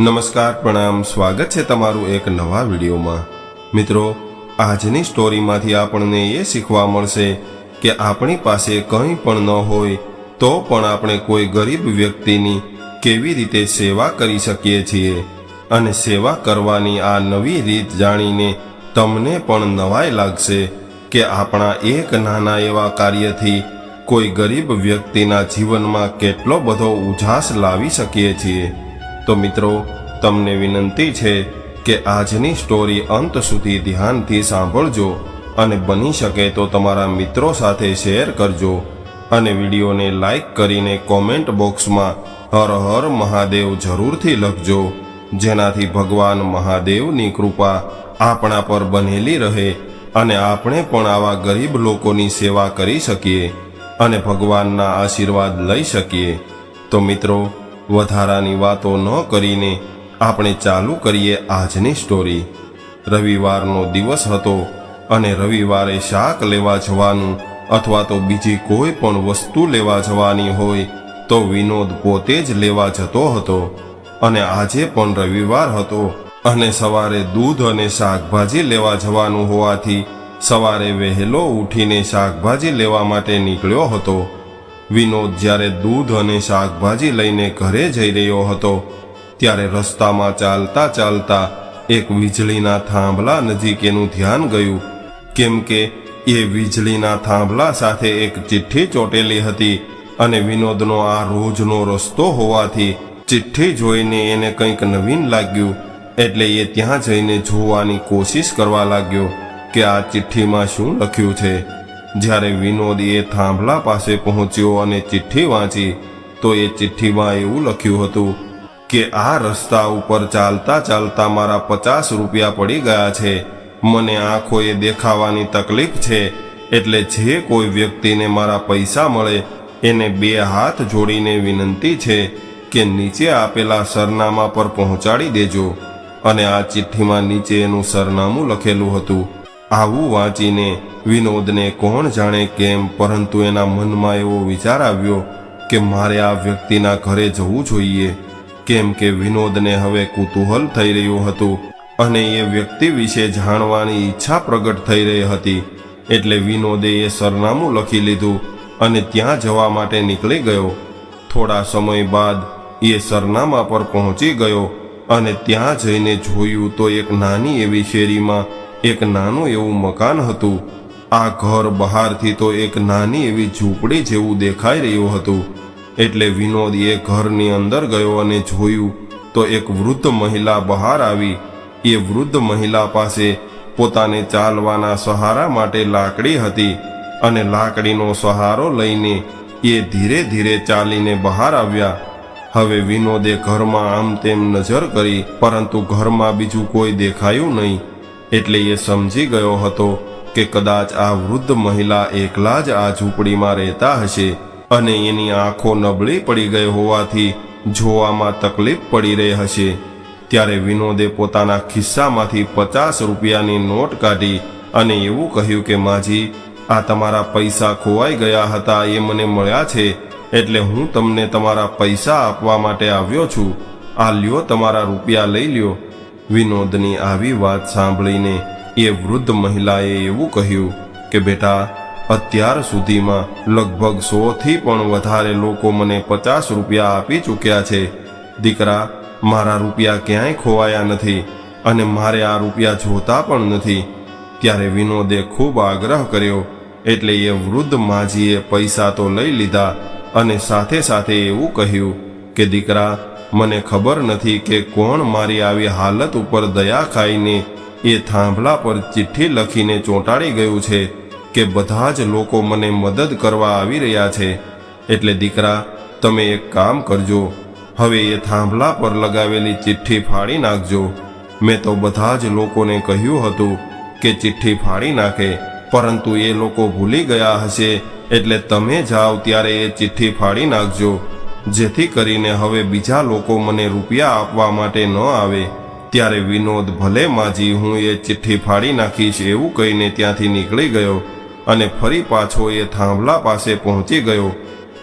નમસ્કાર, પ્રણામ, સ્વાગત છે તમારું એક નવા વિડીયોમાં. મિત્રો, આજની સ્ટોરીમાંથી આપણને એ શીખવા મળશે કે આપણી પાસે કંઈ પણ ન હોય, તો પણ આપણે કોઈ ગરીબ વ્યક્તિની કેવી રીતે સેવા કરી શકીએ છીએ અને સેવા કરવાની આ નવી રીત જાણીને તમને પણ નવાઈ લાગશે કે આપણા એક નાના એવા કાર્યથી કોઈ ગરીબ વ્યક્તિના જીવનમાં કેટલો બધો ઉજાસ લાવી શકીએ છીએ. તો મિત્રો, તમને વિનંતી છે કે આજની સ્ટોરી અંત સુધી ધ્યાનથી સાંભળજો અને બની શકે તો તમારા મિત્રો સાથે શેર કરજો અને વિડીયોને લાઈક કરીને કોમેન્ટ બોક્સમાં હર હર મહાદેવ જરૂરથી લખજો, જેનાથી ભગવાન મહાદેવની કૃપા આપણા પર બનેલી રહે અને આપણે પણ આવા ગરીબ લોકોની સેવા કરી શકીએ અને ભગવાનના આશીર્વાદ લઈ શકીએ. તો મિત્રો વધારાની વાતો ન કરીને આપણે ચાલુ કરીએ આજની સ્ટોરી રવિવારનો દિવસ હતો અને રવિવારે શાક લેવા જવાનું અથવા તો બીજી કોઈ પણ વસ્તુ લેવા જવાની હોય તો વિનોદ પોતે જ લેવા જતો હતો. અને આજે પણ રવિવાર હતો અને સવારે દૂધ અને શાકભાજી લેવા જવાનું હોવાથી સવારે વહેલો ઉઠીને શાકભાજી લેવા માટે નીકળ્યો હતો. વિનોદ જ્યારે દૂધ અને શાકભાજી લઈને ઘરે જઈ રહ્યો હતો, ત્યારે રસ્તામાં ચાલતા ચાલતા એક વીજળીના થાંભલા નજીક એનું ધ્યાન ગયું. કેમ કે એ વીજળીના થાંભલા સાથે એક ચિઠ્ઠી ચોટેલી હતી અને વિનોદનો આ રોજનો રસ્તો હોવાથી ચિઠ્ઠી જોઈને એને કંઈક નવીન લાગ્યું, એટલે એ ત્યાં જઈને જોવાની કોશિશ કરવા લાગ્યો કે આ ચિઠ્ઠીમાં શું લખ્યું છે. જ્યારે વિનોદ એ થાંભલા પાસે પહોંચ્યો અને ચિઠ્ઠી વાંચી, તો એ ચિઠ્ઠીમાં એવું લખ્યું હતું કે, આ રસ્તા ઉપર ચાલતા ચાલતા મારા પચાસ રૂપિયા પડી ગયા છે. મને આંખોએ દેખાવાની તકલીફ છે, એટલે જે કોઈ વ્યક્તિને મારા પૈસા મળે, એને બે હાથ જોડીને વિનંતી છે કે નીચે આપેલા સરનામા પર પહોંચાડી દેજો. અને આ ચિઠ્ઠીમાં નીચે એનું સરનામું લખેલું હતું. આવું વાંચીને વિનોદને કોણ જાણે કેમ, પરંતુ એના મનમાં એવો વિચાર આવ્યો કે મારે આ વ્યક્તિના ઘરે જવું જોઈએ. કેમ કે વિનોદને હવે કુતૂહલ થઈ રહ્યું હતું અને એ વ્યક્તિ વિશે જાણવાની ઈચ્છા પ્રગટ થઈ રહી હતી. એટલે વિનોદે એ સરનામું લખી લીધું અને ત્યાં જવા માટે નીકળી ગયો. થોડા સમય બાદ એ સરનામા પર પહોંચી ગયો અને ત્યાં જઈને જોયું તો એક નાની એવી શેરીમાં એક નાનું એવું મકાન હતું. આ ઘર બહારથી તો એક નાની એવી ઝૂંપડી જેવું દેખાઈ રહ્યું હતું. એટલે વિનોદ એ ઘરની અંદર ગયો અને જોયું તો એક વૃદ્ધ મહિલા બહાર આવી. એ વૃદ્ધ મહિલા પાસે પોતાને ચાલવાના સહારા માટે લાકડી હતી અને લાકડીનો સહારો લઈને એ ધીરે ધીરે ચાલીને બહાર આવ્યા. હવે વિનોદે ઘરમાં આમ તેમ નજર કરી, પરંતુ ઘરમાં બીજું કોઈ દેખાયું નહીં. એટલે એ સમજી ગયો હતો કે કદાચ આ વૃદ્ધ મહિલા એકલા જ આ ઝૂંપડીમાં રહેતા હશે અને એની આંખો નબળી પડી ગઈ હોવાથી જોવામાં તકલીફ પડી રહી હશે. ત્યારે વિનોદે પોતાના ખિસ્સામાંથી પચાસ રૂપિયાની નોટ કાઢી અને એવું કહ્યું કે, માજી, આ તમારા પૈસા ખોવાઈ ગયા હતા, એ મને મળ્યા છે, એટલે હું તમને તમારા પૈસા આપવા માટે આવ્યો છું. આ લ્યો, તમારા રૂપિયા લઈ લ્યો. વિનોદની આવી વાત સાંભળીને એ વૃદ્ધ મહિલાએ એવું કહ્યું કે, બેટા, અત્યાર સુધીમાં લગભગ સોથી પણ વધારે લોકો મને પચાસ રૂપિયા આપી ચૂક્યા છે. દીકરા, મારા રૂપિયા ક્યાંય ખોવાયા નથી અને મારે આ રૂપિયા જોતા પણ નથી. ત્યારે વિનોદે ખૂબ આગ્રહ કર્યો, એટલે એ વૃદ્ધ માજીએ પૈસા તો લઈ લીધા અને સાથે સાથે એવું કહ્યું કે દીકરા, મને ખબર નથી કે કોણ મારી આવી હાલત ઉપર દયા ખાઈને એ થાંભલા પર ચિઠ્ઠી લખીને ચોંટાડી ગયું છે કે બધા જ લોકો મને મદદ કરવા આવી રહ્યા છે. એટલે દીકરા, તમે એક કામ કરજો. હવે એ થાંભલા પર લગાવેલી ચિઠ્ઠી ફાડી નાખજો. મેં તો બધા જ લોકોને કહ્યું હતું કે ચિઠ્ઠી ફાડી નાખે, પરંતુ એ લોકો ભૂલી ગયા હશે. એટલે તમે જાઓ ત્યારે એ ચિઠ્ઠી ફાડી નાખજો. જેથી કરીને હવે બીજા લોકો મને રૂપિયા આપવા માટે ન આવે. ત્યારે વિનોદ ભલે માજી, હું એ ચિઠ્ઠી ફાડી નાખીશ એવું કહીને ત્યાંથી નીકળી ગયો અને ફરી પાછો એ થાંભલા પાસે પહોંચી ગયો.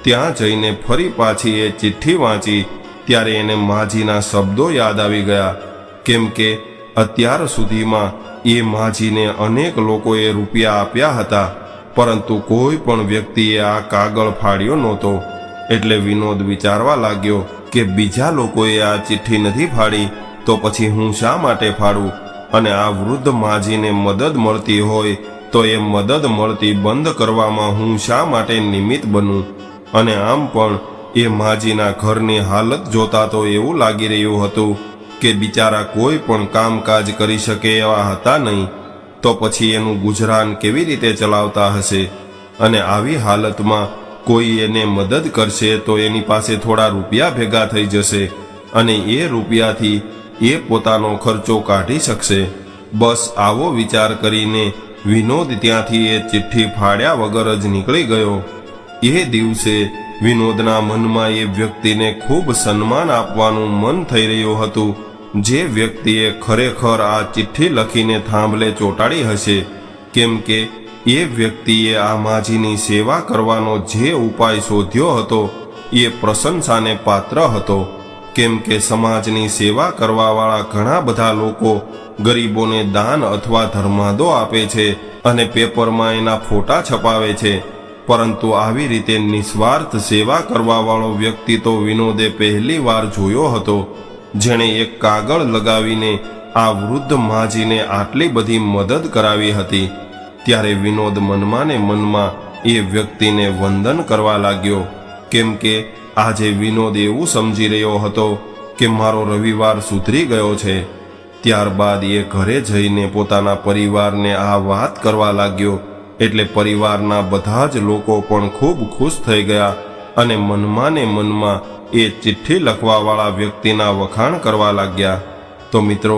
ત્યાં જઈને ફરી પાછી એ ચિઠ્ઠી વાંચી, ત્યારે એને માજીના શબ્દો યાદ આવી ગયા. કેમ કે અત્યાર સુધીમાં એ માજીને અનેક લોકોએ રૂપિયા આપ્યા હતા, પરંતુ કોઈ પણ વ્યક્તિએ આ કાગળ ફાડ્યો નહોતો. એટલે વિનોદ વિચારવા લાગ્યો કે બીજા લોકોએ આ ચિઠ્ઠી નથી ફાડી, તો પછી હું શા માટે ફાડું? અને આ વૃદ્ધ માજીને મદદ મળતી હોય, તો એ મદદ મળતી બંધ કરવામાં હું શા માટે નિમિત્ત બનું? અને આમ પણ એ માજીના ઘરની હાલત જોતા તો એવું લાગી રહ્યું હતું કે બિચારા કોઈ પણ કામકાજ કરી શકે એવા હતા નહીં. તો પછી એનું ગુજરાન કેવી રીતે ચલાવતા હશે? અને આવી હાલતમાં કોઈ એને મદદ કરશે તો એની પાસે થોડા રૂપિયા ભેગા થઈ જશે અને એ રૂપિયાથી એ પોતાનો ખર્ચો કાઢી શકશે. બસ આવો વિચાર કરીને વિનોદ ત્યાંથી એ ચિઠ્ઠી ફાડ્યા વગર જ નીકળી ગયો. એ દિવસે વિનોદના મનમાં એ વ્યક્તિને ખૂબ સન્માન આપવાનું મન થઈ રહ્યું હતું. જે વ્યક્તિએ ખરેખર આ ચિઠ્ઠી લખીને થાંભલે ચોંટાડી હશે, કેમ કે એ વ્યક્તિએ આ માજીની સેવા કરવાનો જે ઉપાય શોધ્યો હતો, એ પ્રશંસાને પાત્ર હતો. કેમ કે સમાજની સેવા કરવાવાળા ઘણા બધા લોકો ગરીબોને દાન અથવા ધર્માદો આપે છે અને પેપરમાં એના ફોટા છપાવે છે. પરંતુ આવી રીતે નિસ્વાર્થ સેવા કરવાવાળો વ્યક્તિ તો વિનોદે પહેલી વાર જોયો હતો, જેણે એક કાગળ લગાવીને આ વૃદ્ધ માજીને આટલી બધી મદદ કરાવી હતી. ત્યારે વિનોદ મનમાં ને મનમાં એ વ્યક્તિને વંદન કરવા લાગ્યો, કેમ કે આજે વિનોદ એવું સમજી રહ્યો હતો કે મારો રવિવાર સુધરી ગયો છે. ત્યારબાદ એ ઘરે જઈને પોતાના પરિવારને આ વાત કરવા લાગ્યો, એટલે પરિવારના બધા જ લોકો પણ ખૂબ ખુશ થઈ ગયા અને મનમાં ને મનમાં એ ચિઠ્ઠી લખવાવાળા વ્યક્તિના વખાણ કરવા લાગ્યા. તો મિત્રો